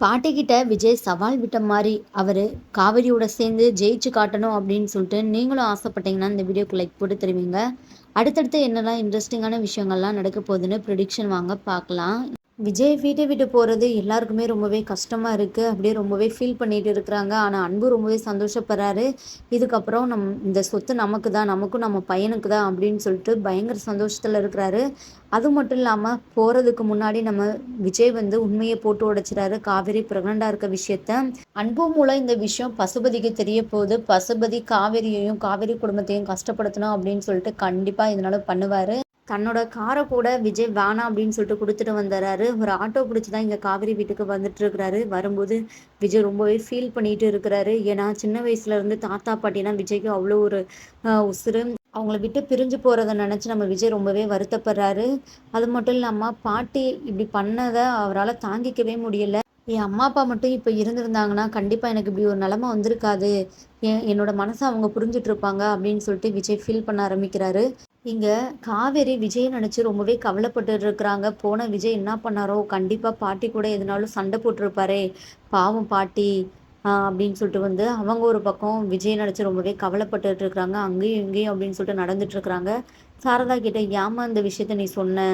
பாட்டிக்கிட்ட விஜய் சவால் விட்ட மாதிரி அவர் காவிரியோட சேர்ந்து ஜெயிச்சு காட்டணும் அப்படின்னு சொல்லிட்டு நீங்களும் ஆசைப்பட்டீங்கன்னா இந்த வீடியோக்கு லைக் போட்டு தருவீங்க. அடுத்தடுத்து என்னெல்லாம் இன்ட்ரெஸ்டிங்கான விஷயங்கள்லாம் நடக்க போகுதுன்னு ப்ரிடிக்ஷன் வாங்க பார்க்கலாம். விஜய் வீட்டை விட்டு போகிறது எல்லாருக்குமே ரொம்பவே கஷ்டமாக இருக்குது அப்படியே ரொம்பவே ஃபீல் பண்ணிகிட்டு இருக்கிறாங்க. ஆனால் அன்பு ரொம்பவே சந்தோஷப்படுறாரு. இதுக்கப்புறம் நம் இந்த சொத்து நமக்கு தான் நமக்கும் நம்ம பையனுக்கு தான் அப்படின்னு சொல்லிட்டு பயங்கர சந்தோஷத்தில் இருக்கிறாரு. அது மட்டும் இல்லாமல் போகிறதுக்கு முன்னாடி நம்ம விஜய் வந்து உண்மையை போட்டு உடைச்சிறாரு. காவேரி ப்ரெக்னெண்ட்டாக இருக்க விஷயத்த. அன்பு மூலம் இந்த விஷயம் பசுபதிக்கு தெரிய போகுது. பசுபதி காவேரியையும் காவேரி குடும்பத்தையும் கஷ்டப்படுத்தணும் அப்படின்னு சொல்லிட்டு கண்டிப்பாக இதனால பண்ணுவார். தன்னோட காரை கூட விஜய் வேணாம் அப்படின்னு சொல்லிட்டு கொடுத்துட்டு வந்துடுறாரு ஒரு ஆட்டோ பிடிச்சி தான் இங்கே காவிரி வீட்டுக்கு வந்துட்டு இருக்கிறாரு. வரும்போது விஜய் ரொம்பவே ஃபீல் பண்ணிட்டு இருக்கிறாரு. ஏன்னா சின்ன வயசுல இருந்து தாத்தா பாட்டினா விஜய்க்கு அவ்வளோ ஒரு உசுறு. அவங்கள விட்டு பிரிஞ்சு போகிறத நினச்சி நம்ம விஜய் ரொம்பவே வருத்தப்படுறாரு. அது மட்டும் இல்லாமல் பாட்டி இப்படி பண்ணதை அவரால் தாங்கிக்கவே முடியல. என் அம்மா அப்பா மட்டும் இப்போ இருந்திருந்தாங்கன்னா கண்டிப்பாக எனக்கு இப்படி ஒரு நிலமை வந்திருக்காது. என் என்னோட மனசை அவங்க புரிஞ்சிட்ருப்பாங்க அப்படின்னு சொல்லிட்டு விஜய் ஃபீல் பண்ண ஆரம்பிக்கிறாரு. இங்கே காவேரி விஜய் நினச்சி ரொம்பவே கவலைப்பட்டு இருக்கிறாங்க போன விஜய் என்ன பண்ணாரோ? கண்டிப்பாக பாட்டி கூட எதுனாலும் சண்டை போட்டிருப்பாரே. பாவம் பாட்டி. அப்படின்னு சொல்லிட்டு வந்து அவங்க ஒரு பக்கம் விஜய் நினச்சி ரொம்பவே கவலைப்பட்டு இருக்கிறாங்க அங்கேயும் இங்கேயும் அப்படின்னு சொல்லிட்டு நடந்துட்டு இருக்கிறாங்க சாரதா கிட்ட ஏமா இந்த விஷயத்த நீ சொன்ன?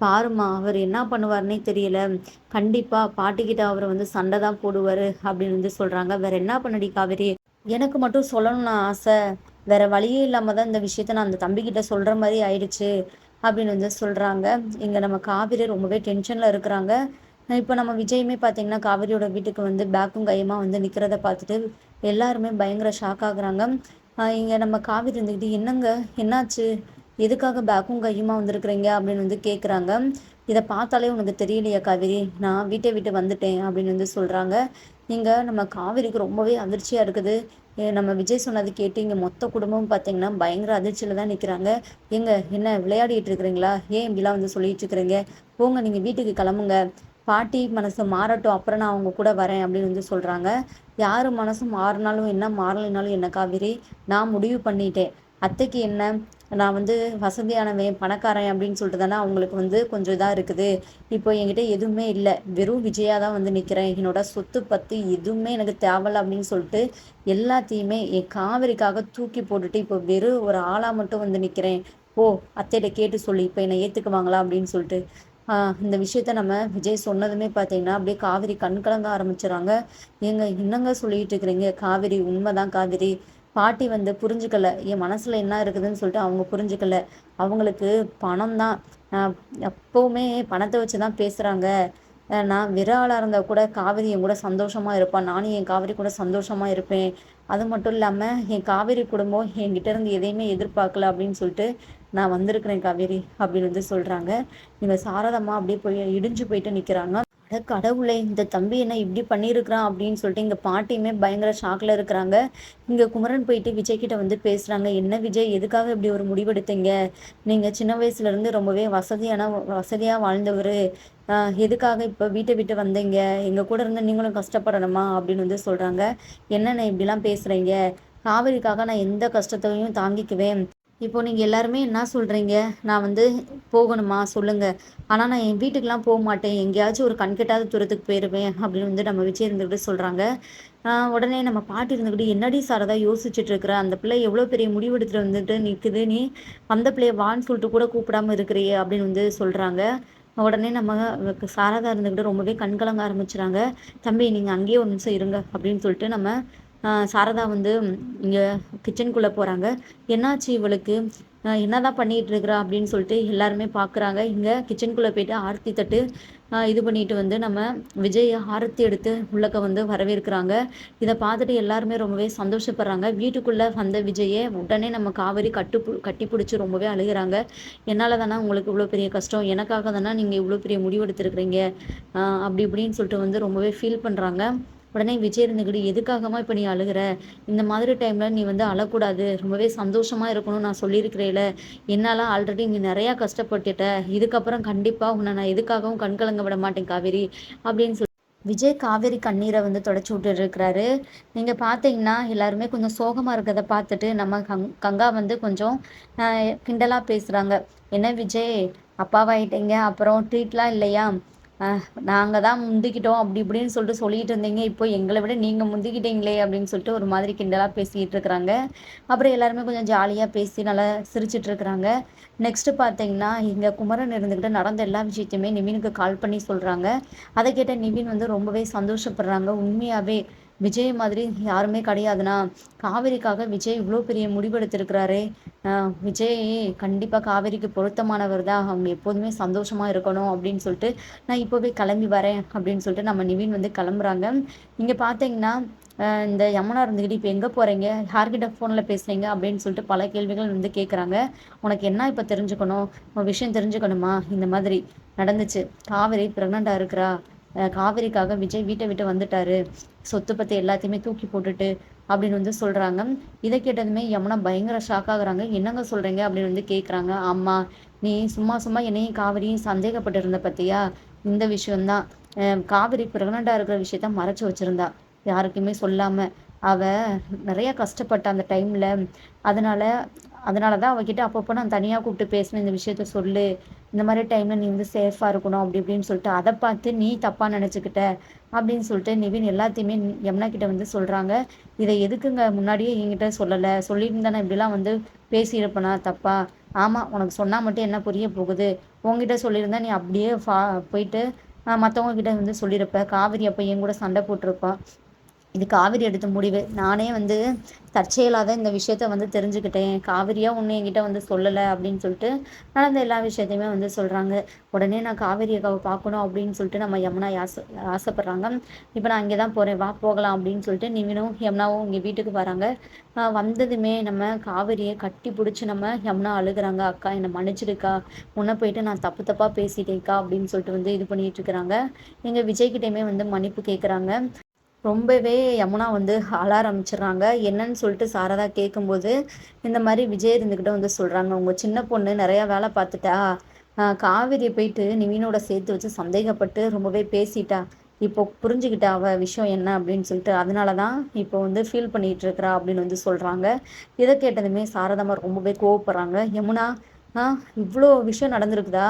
பாருமா அவர் என்ன பண்ணுவார்னே தெரியல. கண்டிப்பாக பாட்டிக்கிட்ட அவர் வந்து சண்டை தான் போடுவார் அப்படின்னு வந்து சொல்கிறாங்க வேற என்ன பண்ணடி காவேரி? எனக்கு மட்டும் சொல்லணும்னு ஆசை. வேற வழியே இல்லாமல் தான் இந்த விஷயத்த நான் அந்த தம்பிக்கிட்ட சொல்கிற மாதிரி ஆயிடுச்சு அப்படின்னு வந்து சொல்கிறாங்க இங்கே நம்ம காவிரி ரொம்பவே டென்ஷனில் இருக்கிறாங்க. இப்போ நம்ம விஜயுமே பார்த்தீங்கன்னா காவிரியோட வீட்டுக்கு வந்து பேக்கும் கையுமா வந்து நிற்கிறத பார்த்துட்டு எல்லாருமே பயங்கர ஷாக் ஆகுறாங்க. இங்கே நம்ம காவிரி இருந்துக்கிட்டு என்னங்க? என்னாச்சு? எதுக்காக பேக்கும் கையுமா வந்திருக்கிறீங்க? அப்படின்னு வந்து கேட்குறாங்க இதை பார்த்தாலே உனக்கு தெரியலையா காவிரி. நான் வீட்டை விட்டு வந்துட்டேன் அப்படின்னு வந்து சொல்கிறாங்க இங்கே நம்ம காவிரிக்கு ரொம்பவே அதிர்ச்சியாக இருக்குது. நம்ம விஜய் சொன்னது கேட்டு இங்கே மொத்த குடும்பமும் பார்த்தீங்கன்னா பயங்கர அதிர்ச்சியில் தான் நிற்கிறாங்க எங்க என்ன விளையாடிட்டு இருக்கிறீங்களா? ஏன் இப்படிலாம் வந்து சொல்லிட்டு இருக்கிறீங்க? போங்க நீங்கள் வீட்டுக்கு கிளம்புங்க. பாட்டி மனசு மாறட்டும் அப்புறம் நான் அவங்க கூட வரேன் அப்படின்னு வந்து சொல்கிறாங்க யார் மனசு மாறினாலும் என்ன மாறலைனாலும் என்ன காவிரி நான் முடிவு பண்ணிட்டேன். அத்தைக்கு என்ன? நான் வந்து வசதியானவன் பணக்காரன் அப்படின்னு சொல்லிட்டு தானே அவங்களுக்கு வந்து கொஞ்சம் இதாக இருக்குது. இப்போ என்கிட்ட எதுவுமே இல்லை. வெறும் விஜயா தான் வந்து நிற்கிறேன் என்னோட சொத்து பற்றி எதுவுமே எனக்கு தேவையில்ல அப்படின்னு சொல்லிட்டு எல்லாத்தையுமே என் காவிரிக்காக தூக்கி போட்டுட்டு இப்போ வெறும் ஒரு ஆளாக மட்டும் வந்து நிற்கிறேன் ஓ அத்தையிட்ட கேட்டு சொல்லி. இப்போ என்னை ஏற்றுக்குவாங்களா அப்படின்னு சொல்லிட்டு. இந்த விஷயத்த நம்ம விஜய் சொன்னதுமே பார்த்தீங்கன்னா அப்படியே காவிரி கண் கலங்க ஆரம்பிச்சிடறாங்க ஏங்க என்னங்க சொல்லிட்டு இருக்கிறீங்க? காவிரி உண்மைதான் காவிரி. பாட்டி வந்து புரிஞ்சுக்கல என் மனசில் என்ன இருக்குதுன்னு சொல்லிட்டு அவங்க புரிஞ்சுக்கல. அவங்களுக்கு பணம் தான். எப்போவுமே பணத்தை வச்சு தான் பேசுகிறாங்க நான் விராலாக இருந்தால் கூட காவிரி என் கூட சந்தோஷமாக இருப்பான் நானும் என் காவிரி கூட சந்தோஷமாக இருப்பேன். அது மட்டும் இல்லாமல் என் காவிரி குடும்பம் என்கிட்ட இருந்து எதையுமே எதிர்பார்க்கல அப்படின்னு சொல்லிட்டு நான் வந்திருக்கிறேன் காவேரி அப்படின்னு வந்து சொல்கிறாங்க இவங்க சாரதம்மா அப்படியே போய் இடிஞ்சு போயிட்டு நிற்கிறாங்க கடவுளே இந்த தம்பி என்ன இப்படி பண்ணியிருக்கிறான் அப்படின்னு சொல்லிட்டு இங்கே பாட்டியுமே பயங்கர ஷாக்கில் இருக்கிறாங்க. இங்கே குமரன் போயிட்டு விஜய் கிட்ட வந்து பேசுகிறாங்க என்ன விஜய் எதுக்காக இப்படி ஒரு முடிவெடுத்தீங்க? நீங்கள் சின்ன வயசுலேருந்து ரொம்பவே வசதியான வசதியாக வாழ்ந்தவர். எதுக்காக இப்போ வீட்டை விட்டு வந்தீங்க? எங்கள் கூட இருந்து நீங்களும் கஷ்டப்படணுமா? அப்படின்னு வந்து சொல்கிறாங்க என்னென்ன இப்படிலாம் பேசுகிறீங்க காவிரிக்காக நான் எந்த கஷ்டத்தையும் தாங்கிக்குவேன். இப்போ நீங்கள் எல்லாருமே என்ன சொல்கிறீங்க நான் வந்து போகணுமா? சொல்லுங்கள் ஆனால் நான் என் வீட்டுக்கெலாம் போக மாட்டேன் எங்கேயாச்சும் ஒரு கண்கெட்டாத தூரத்துக்கு போயிடுவேன் அப்படின்னு வந்து நம்ம விஜய் இருந்துக்கிட்டு சொல்கிறாங்க உடனே நம்ம பாட்டி இருந்துக்கிட்டு என்னடி சாரதா யோசிச்சுட்டு இருக்கிற? அந்த பிள்ளை எவ்வளோ பெரிய முடிவெடுத்துட்டு வந்துட்டு நிற்குது நீ அந்த பிள்ளைய வான்னு சொல்லிட்டு கூட கூப்பிடாம இருக்கிறியே அப்படின்னு வந்து சொல்கிறாங்க உடனே நம்ம சாரதா இருந்துக்கிட்டு ரொம்பவே கண்கலங்க ஆரம்பிச்சுறாங்க. தம்பி நீங்கள் அங்கேயே ஒரு நிமிஷம் இருங்க அப்படின்னு சொல்லிட்டு நம்ம சாரதா வந்து இங்கே கிச்சனுக்குள்ளே போகிறாங்க என்னாச்சு இவளுக்கு? என்னதான் பண்ணிகிட்டு இருக்கிறா அப்படின்னு சொல்லிட்டு எல்லாருமே பார்க்குறாங்க இங்கே கிச்சனுக்குள்ளே போயிட்டு ஆர்த்தி தட்டு இது பண்ணிட்டு வந்து நம்ம விஜய் ஆரத்தி எடுத்து உள்ளக்க வந்து வரவேற்கிறாங்க. இதை பார்த்துட்டு எல்லாருமே ரொம்பவே சந்தோஷப்படுறாங்க. வீட்டுக்குள்ளே வந்த விஜயை உடனே நம்ம காவேரி கட்டு கட்டி பிடிச்சி ரொம்பவே அழுகிறாங்க. என்னால் தானே உங்களுக்கு இவ்வளோ பெரிய கஷ்டம்? எனக்காக தானே நீங்கள் இவ்வளோ பெரிய முடிவு எடுத்துருக்குறீங்க? அப்படி இப்படின்னு சொல்லிட்டு வந்து ரொம்பவே ஃபீல் பண்ணுறாங்க உடனே விஜய் இருந்துக்கிட்டு எதுக்காகமா இப்போ நீ அழுகிற? இந்த மாதிரி டைமில் நீ வந்து அழக்கூடாது. ரொம்பவே சந்தோஷமாக இருக்கணும்னு நான் சொல்லியிருக்கிறேல. என்னால் ஆல்ரெடி நீ நிறையா கஷ்டப்பட்டுட்ட. இதுக்கப்புறம் கண்டிப்பாக உன்னை நான் எதுக்காகவும் கண்கலங்க விட மாட்டேன் காவேரி அப்படின்னு சொல்லி. விஜய் காவேரி கண்ணீரை வந்து தொடச்சி விட்டுட்டு இருக்கிறாரு நீங்கள் பார்த்தீங்கன்னா எல்லாருமே கொஞ்சம் சோகமாக இருக்கிறத பார்த்துட்டு நம்ம கங் கங்கா வந்து கொஞ்சம் கிண்டலாக பேசுகிறாங்க என்ன விஜய் அப்பாவாயிட்டீங்க? அப்புறம் ட்ரீட்லாம் இல்லையா? நாங்கள் தான் முந்திக்கிட்டோம் அப்படி இப்படின்னு சொல்லிட்டு சொல்லிட்டு இருந்தீங்க. இப்போ எங்களை விட நீங்கள் முந்திக்கிட்டீங்களே அப்படின்னு சொல்லிட்டு ஒரு மாதிரி கிண்டலாக பேசிக்கிட்டு இருக்கிறாங்க. அப்புறம் எல்லாருமே கொஞ்சம் ஜாலியாக பேசி நல்லா சிரிச்சிட்டு இருக்கிறாங்க. நெக்ஸ்ட்டு பார்த்தீங்கன்னா இங்கே குமரன் இருந்துக்கிட்டு நடந்த எல்லா விஷயத்தையுமே நிவினுக்கு கால் பண்ணி சொல்கிறாங்க அதை கேட்ட நிவின் வந்து ரொம்பவே சந்தோஷப்படுறாங்க. உண்மையாகவே விஜய் மாதிரி யாருமே கிடையாதுண்ணா. காவேரிக்காக விஜய் இவ்வளோ பெரிய முடிவெடுத்திருக்கிறாரே. விஜய் கண்டிப்பாக காவேரிக்கு பொருத்தமானவர் தான். அவங்க எப்போதுமே சந்தோஷமாக இருக்கணும் அப்படின்னு சொல்லிட்டு நான் இப்போவே கிளம்பி வரேன் அப்படின்னு சொல்லிட்டு நம்ம நிவின் வந்து கிளம்புறாங்க. இங்கே பார்த்தீங்கன்னா இந்த யமுனா இருந்துக்கிட்டு இப்போ எங்கே போகிறீங்க யார்கிட்ட ஃபோனில் பேசுகிறீங்க அப்படின்னு சொல்லிட்டு பல கேள்விகள் வந்து கேட்குறாங்க உனக்கு என்ன இப்போ தெரிஞ்சுக்கணும்? விஷயம் தெரிஞ்சுக்கணுமா? இந்த மாதிரி நடந்துச்சு. காவேரி ப்ரெக்னெண்ட்டாக இருக்கிறா. காவேரிக்காக விஜய் வீட்டை விட்டு வந்துட்டாரு. சொத்து பற்றி எல்லாத்தையுமே தூக்கி போட்டுட்டு அப்படின்னு வந்து சொல்கிறாங்க இதை கேட்டதுமே யமுனா பயங்கர ஷாக் ஆகுறாங்க. என்னங்க சொல்கிறீங்க அப்படின்னு வந்து கேட்குறாங்க அம்மா நீ சும்மா சும்மா என்னையும் காவிரியும் சந்தேகப்பட்டு இருந்த பற்றியா இந்த விஷயம்தான். காவிரி ப்ரெக்னெண்ட்டாக இருக்கிற விஷயத்த மறைச்சி வச்சுருந்தா. யாருக்குமே சொல்லாமல் அவள் நிறையா கஷ்டப்பட்ட அந்த டைமில் அதனால் அதனால தான் அவகிட்ட அப்பப்போ நான் தனியாக கூப்பிட்டு பேசினேன் இந்த விஷயத்த சொல்லு. இந்த மாதிரி டைமில் நீ வந்து சேஃபாக இருக்கணும் அப்படி இப்படின்னு சொல்லிட்டு அதை பார்த்து நீ தப்பாக நினச்சிக்கிட்ட அப்படின்னு சொல்லிட்டு நிவின் எல்லாத்தையுமே யமுனா கிட்ட வந்து சொல்கிறாங்க இதை எதுக்குங்க முன்னாடியே என்கிட்ட சொல்லலை? சொல்லியிருந்தானே இப்படிலாம் வந்து பேசியிருப்பனா தப்பா? ஆமாம் உனக்கு சொன்னால் மட்டும் என்ன புரிய போகுது? உங்ககிட்ட சொல்லியிருந்தா நீ அப்படியே ஃபா போயிட்டு மற்றவங்க கிட்ட வந்து சொல்லியிருப்ப. காவிரி அப்போ என் கூட சண்டை போட்டிருப்பான் இது காவிரி எடுத்த முடிவு. நானே வந்து தற்செயலாக தான் இந்த விஷயத்த வந்து தெரிஞ்சுக்கிட்டேன். காவிரியாக ஒன்று என்கிட்ட வந்து சொல்லலை அப்படின்னு சொல்லிட்டு நடந்த எல்லா விஷயத்தையுமே வந்து சொல்கிறாங்க உடனே நான் காவிரி அக்காவை பார்க்கணும் அப்படின்னு சொல்லிட்டு நம்ம யமுனா ஆசை ஆசைப்பட்றாங்க. இப்போ நான் அங்கே தான் போகிறேன் வா போகலாம் அப்படின்னு சொல்லிட்டு நிவினும் யமுனாவும் இங்கே வீட்டுக்கு வராங்க. வந்ததுமே நம்ம காவிரியை கட்டி பிடிச்சி நம்ம யமுனா அழுகுறாங்க. அக்கா என்னை மன்னிச்சிருக்கா முன்னே போயிட்டு நான் தப்பு தப்பாக பேசிட்டேக்கா அப்படின்னு சொல்லிட்டு வந்து இது பண்ணிட்டு இருக்கிறாங்க. எங்கள் விஜய்கிட்டையுமே வந்து மன்னிப்பு கேட்குறாங்க ரொம்பவே யமுனா வந்து அழ ஆரம்பிச்சிடுறாங்க என்னன்னு சொல்லிட்டு சாரதா கேட்கும்போது இந்த மாதிரி விஜய் இருந்துக்கிட்ட வந்து சொல்கிறாங்க உங்கள் சின்ன பொண்ணு நிறையா வேலை பார்த்துட்டா. காவிரியை போயிட்டு நிவீனோட சேர்த்து வச்சு சந்தேகப்பட்டு ரொம்பவே பேசிட்டா. இப்போ புரிஞ்சுக்கிட்டா அவ விஷயம் என்ன அப்படின்னு சொல்லிட்டு அதனால தான் இப்போ வந்து ஃபீல் பண்ணிகிட்டு இருக்கிறா அப்படின்னு வந்து சொல்கிறாங்க இதை கேட்டதுமே சாரதாமா ரொம்பவே கோவப்படுறாங்க. யமுனா ஆ இவ்வளோ விஷயம் நடந்திருக்குதா?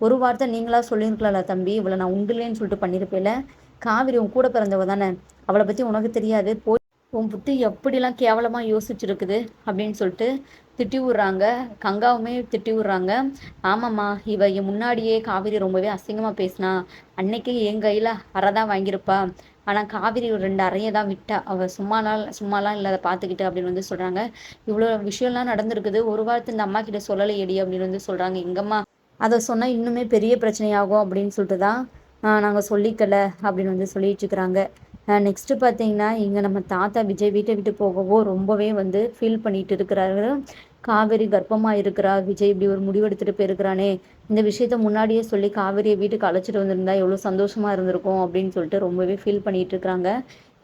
ஒரு வார்த்தை நீங்களா சொல்லியிருக்கலாம்ல தம்பி. இவ்வளோ நான் உண்டுலேன்னு சொல்லிட்டு பண்ணியிருப்பேல. காவிரி உன் கூட பிறந்தவ தானே? அவளை பற்றி உனக்கு தெரியாது. போய் உன் புத்தி எப்படிலாம் கேவலமாக யோசிச்சிருக்குது அப்படின்னு சொல்லிட்டு திட்டி விட்றாங்க. கங்காவுமே திட்டி விட்றாங்க. ஆமாம்மா இவ என் முன்னாடியே காவிரி ரொம்பவே அசிங்கமாக பேசினா அன்னைக்கு என் கையில் அறை தான் வாங்கியிருப்பா. ஆனால் காவிரி ரெண்டு அறையை தான் விட்டா. அவள் சும்மாலாம் சும்மாலாம் இல்லை அதை பார்த்துக்கிட்டு அப்படின்னு வந்து சொல்கிறாங்க இவ்வளோ விஷயம்லாம் நடந்திருக்குது. ஒரு வாரத்து இந்த அம்மா கிட்ட சொல்லலையடி அப்படின்னு வந்து சொல்கிறாங்க எங்கம்மா அதை சொன்னால் இன்னுமே பெரிய பிரச்சனையாகும் அப்படின்னு சொல்லிட்டு தான் நாங்கள் சொல்லிக்கல அப்படின்னு வந்து சொல்லிட்டு இருக்கிறாங்க. நெக்ஸ்ட்டு பார்த்தீங்கன்னா இங்கே நம்ம தாத்தா விஜய் வீட்டை விட்டு போகவோ ரொம்பவே வந்து ஃபீல் பண்ணிட்டு இருக்கிறாரு. காவேரி கர்ப்பமாக இருக்கிறா விஜய் இப்படி ஒரு முடிவெடுத்துட்டு போயிருக்கிறானே. இந்த விஷயத்த முன்னாடியே சொல்லி காவேரியை வீட்டுக்கு அழைச்சிட்டு வந்திருந்தா எவ்வளோ சந்தோஷமாக இருந்திருக்கும் அப்படின்னு சொல்லிட்டு ரொம்பவே ஃபீல் பண்ணிட்டு இருக்கிறாங்க.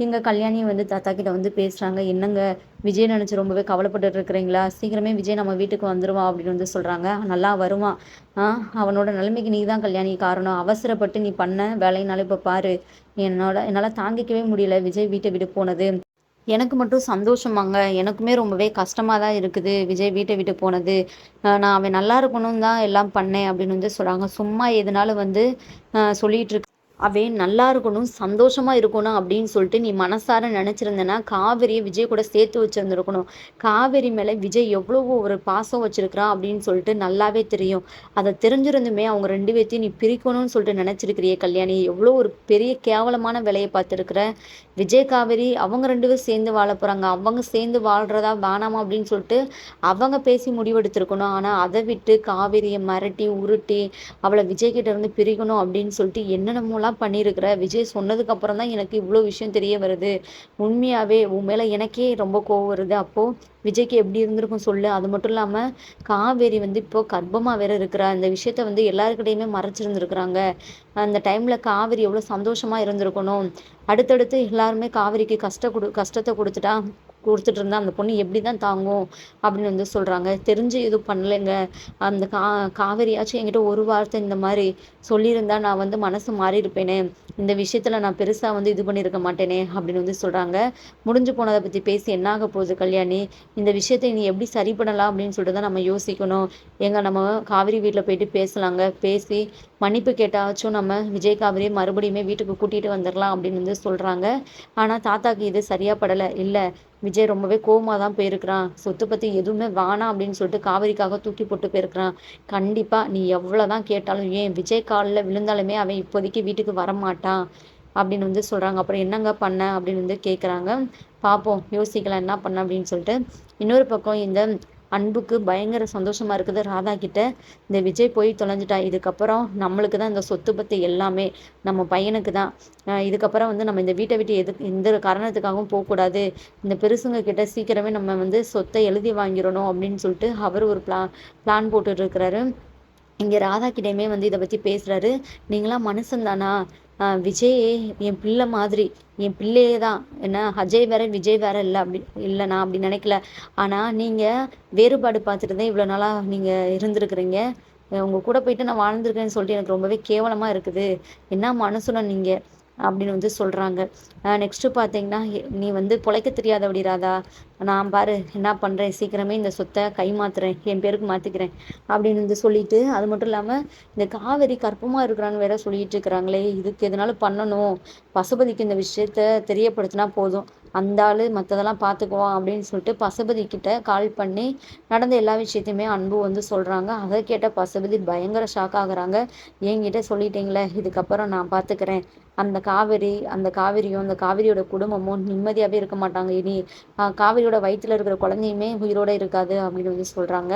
எங்கள் கல்யாணி வந்து தாத்தா கிட்ட வந்து பேசுகிறாங்க என்னங்க விஜய் நினச்சி ரொம்பவே கவலைப்பட்டு இருக்கிறீங்களா? சீக்கிரமே விஜய் நம்ம வீட்டுக்கு வந்துடுவான் அப்படின்னு வந்து சொல்கிறாங்க நல்லா வருவான். ஆ அவனோட நிலைமைக்கு நீ தான் கல்யாணி காரணம். அவசரப்பட்டு நீ பண்ண வேலையினால இப்போ பாரு. என்னோட என்னால் தாங்கிக்கவே முடியல. விஜய் வீட்டை விட்டு போனது. எனக்கு மட்டும் சந்தோஷமாங்க. எனக்குமே ரொம்பவே கஷ்டமாக தான் இருக்குது. விஜய் வீட்டை விட்டு போனது. நான் அவன் நல்லா இருக்கணும் தான் எல்லாம் பண்ணேன் அப்படின்னு வந்து சொல்கிறாங்க சும்மா எதுனாலும் வந்து சொல்லிகிட்டு இருக்கு அவன் நல்லா இருக்கணும் சந்தோஷமாக இருக்கணும் அப்படின்னு சொல்லிட்டு நீ மனசார நினச்சிருந்தேன்னா காவேரியை விஜய் கூட சேர்த்து வச்சிருந்துருக்கணும். காவேரி மேலே விஜய் எவ்வளோ ஒரு பாசம் வச்சுருக்கிறான் அப்படின்னு சொல்லிட்டு நல்லாவே தெரியும். அதை தெரிஞ்சிருந்துமே அவங்க ரெண்டு பேர்த்தையும் நீ பிரிக்கணும்னு சொல்லிட்டு நினச்சிருக்கிறிய கல்யாணி. எவ்வளோ ஒரு பெரிய கேவலமான வேலையை பார்த்துருக்குற. விஜய் காவேரி அவங்க ரெண்டு பேரும் சேர்ந்து வாழ போகிறாங்க அவங்க சேர்ந்து வாழ்கிறதா வேணாமா அப்படின்னு சொல்லிட்டு அவங்க பேசி முடிவெடுத்திருக்கணும். ஆனால் அதை விட்டு காவேரியை மிரட்டி உருட்டி அவளை விஜய்கிட்ட இருந்து பிரிக்கணும் அப்படின்னு சொல்லிட்டு என்னென்ன மூலம் என்னெல்லாம் பண்ணியிருக்கிற? விஜய் சொன்னதுக்கு அப்புறம் தான் எனக்கு இவ்வளோ விஷயம் தெரிய வருது. உண்மையாகவே உன் மேலே எனக்கே ரொம்ப கோவம் வருது. அப்போது விஜய்க்கு எப்படி இருந்திருக்கும் சொல்லு. அது மட்டும் இல்லாமல் காவேரி வந்து இப்போ கர்ப்பமாக வேற இருக்கிறா. இந்த விஷயத்த வந்து எல்லாருக்கிட்டையுமே மறைச்சிருந்துருக்குறாங்க. அந்த டைமில் காவேரி எவ்வளோ சந்தோஷமாக இருந்திருக்கணும். அடுத்தடுத்து எல்லாருமே காவேரிக்கு கஷ்ட கொடு கஷ்டத்தை கொடுத்துட்டா கொடுத்துட்டு இருந்தால் அந்த பொண்ணு எப்படி தான் தாங்கும் அப்படின்னு வந்து சொல்கிறாங்க தெரிஞ்சு எதுவும் பண்ணலைங்க. அந்த கா காவேரியாச்சும் என்கிட்ட ஒரு வார்த்தை இந்த மாதிரி சொல்லியிருந்தா நான் வந்து மனசு மாறி இருப்பேனே இந்த விஷயத்தில் நான் பெருசாக வந்து இது பண்ணியிருக்க மாட்டேனே அப்படின்னு வந்து சொல்கிறாங்க முடிஞ்சு போனதை பற்றி பேசி என்ன ஆக போகுது கல்யாணி? இந்த விஷயத்தை நீ எப்படி சரி பண்ணலாம் அப்படின்னு சொல்லிட்டு தான் நம்ம யோசிக்கணும். எங்க நம்ம காவிரி வீட்டில் போயிட்டு பேசலாங்க. பேசி மன்னிப்பு கேட்டாச்சும் நம்ம விஜய் காவிரியை மறுபடியுமே வீட்டுக்கு கூட்டிகிட்டு வந்துடலாம் அப்படின்னு வந்து சொல்கிறாங்க ஆனால் தாத்தாக்கு இது சரியாக படலை. இல்லை விஜய் ரொம்பவே கோவமாக தான் போயிருக்கிறான். சொத்து பற்றி எதுவுமே வேணாம் அப்படின்னு சொல்லிட்டு காவிரிக்காக தூக்கி போட்டு போயிருக்கிறான். கண்டிப்பாக நீ எவ்வளோ தான் கேட்டாலும் ஏன் விஜய் காலில் விழுந்தாலுமே அவன் இப்போதைக்கு வீட்டுக்கு வரமாட்டான்? அப்படின்னு வந்து சொல்கிறாங்க அப்புறம் என்னங்க பண்ண அப்படின்னு வந்து கேட்குறாங்க பார்ப்போம் யோசிக்கலாம் என்ன பண்ண அப்படின்னு சொல்லிட்டு. இன்னொரு பக்கம் இந்த அன்புக்கு பயங்கர சந்தோஷமா இருக்குது. ராதா கிட்ட இந்த விஜய் போய் தொலைஞ்சிட்டா இதுக்கப்புறம் நம்மளுக்கு தான் இந்த சொத்து பத்து எல்லாமே நம்ம பையனுக்கு தான். இதுக்கப்புறம் வந்து நம்ம இந்த வீட்டை விட்டு எது எந்த காரணத்துக்காகவும் போகக்கூடாது. இந்த பெருசுங்க கிட்ட சீக்கிரமே நம்ம வந்து சொத்தை எழுதி வாங்கிடணும் அப்படின்னு சொல்லிட்டு அவர் ஒரு பிளான் பிளான் போட்டுட்டு இருக்கிறாரு. இங்கே ராதா கிட்டேயுமே வந்து இதை பற்றி பேசுகிறாரு நீங்களாம் மனுஷன் தானா விஜய் என் பிள்ளை மாதிரி. என் பிள்ளையே தான் என்ன அஜய் வேற விஜய் வேற இல்லை அப்படி இல்லை நான் அப்படி நினைக்கல. ஆனால் நீங்கள் வேறுபாடு பார்த்துட்டு தான் இவ்வளோ நாளாக நீங்கள் இருந்திருக்கிறீங்க. உங்கள் கூட போயிட்டு நான் வாழ்ந்துருக்கேன்னு சொல்லிட்டு எனக்கு ரொம்பவே கேவலமாக இருக்குது. என்ன மனசுல நீங்கள் அப்படின்னு வந்து சொல்கிறாங்க நெக்ஸ்ட்டு பார்த்தீங்கன்னா நீ வந்து பொழைக்க தெரியாத ராதா நான் பாரு என்ன பண்ணுறேன் சீக்கிரமே இந்த சொத்தை கை மாத்துறேன் என் பேருக்கு மாற்றிக்கிறேன் அப்படின்னு வந்து சொல்லிட்டு அது மட்டும் இல்லாமல் இந்த காவேரி கற்பமாக இருக்கிறான்னு வேற சொல்லிட்டு இருக்கிறாங்களே இதுக்கு எதனாலும் பண்ணணும். பசுபதிக்கு இந்த விஷயத்த தெரியப்படுத்தினா போதும். அந்த ஆள் மற்றதெல்லாம் பார்த்துக்குவோம் அப்படின்னு சொல்லிட்டு பசுபதி கிட்ட கால் பண்ணி நடந்த எல்லா விஷயத்தையுமே அன்பு வந்து சொல்கிறாங்க அதை கேட்ட பசுபதி பயங்கர ஷாக் ஆகுறாங்க. என்கிட்ட சொல்லிட்டீங்களே இதுக்கப்புறம் நான் பார்த்துக்கிறேன் அந்த காவிரி அந்த காவிரியும் அந்த காவிரியோட குடும்பமும் நிம்மதியாகவே இருக்க மாட்டாங்க. இனி காவிரியோட வயிற்றுல இருக்கிற குழந்தையுமே உயிரோட இருக்காது அப்படின்னு வந்து சொல்கிறாங்க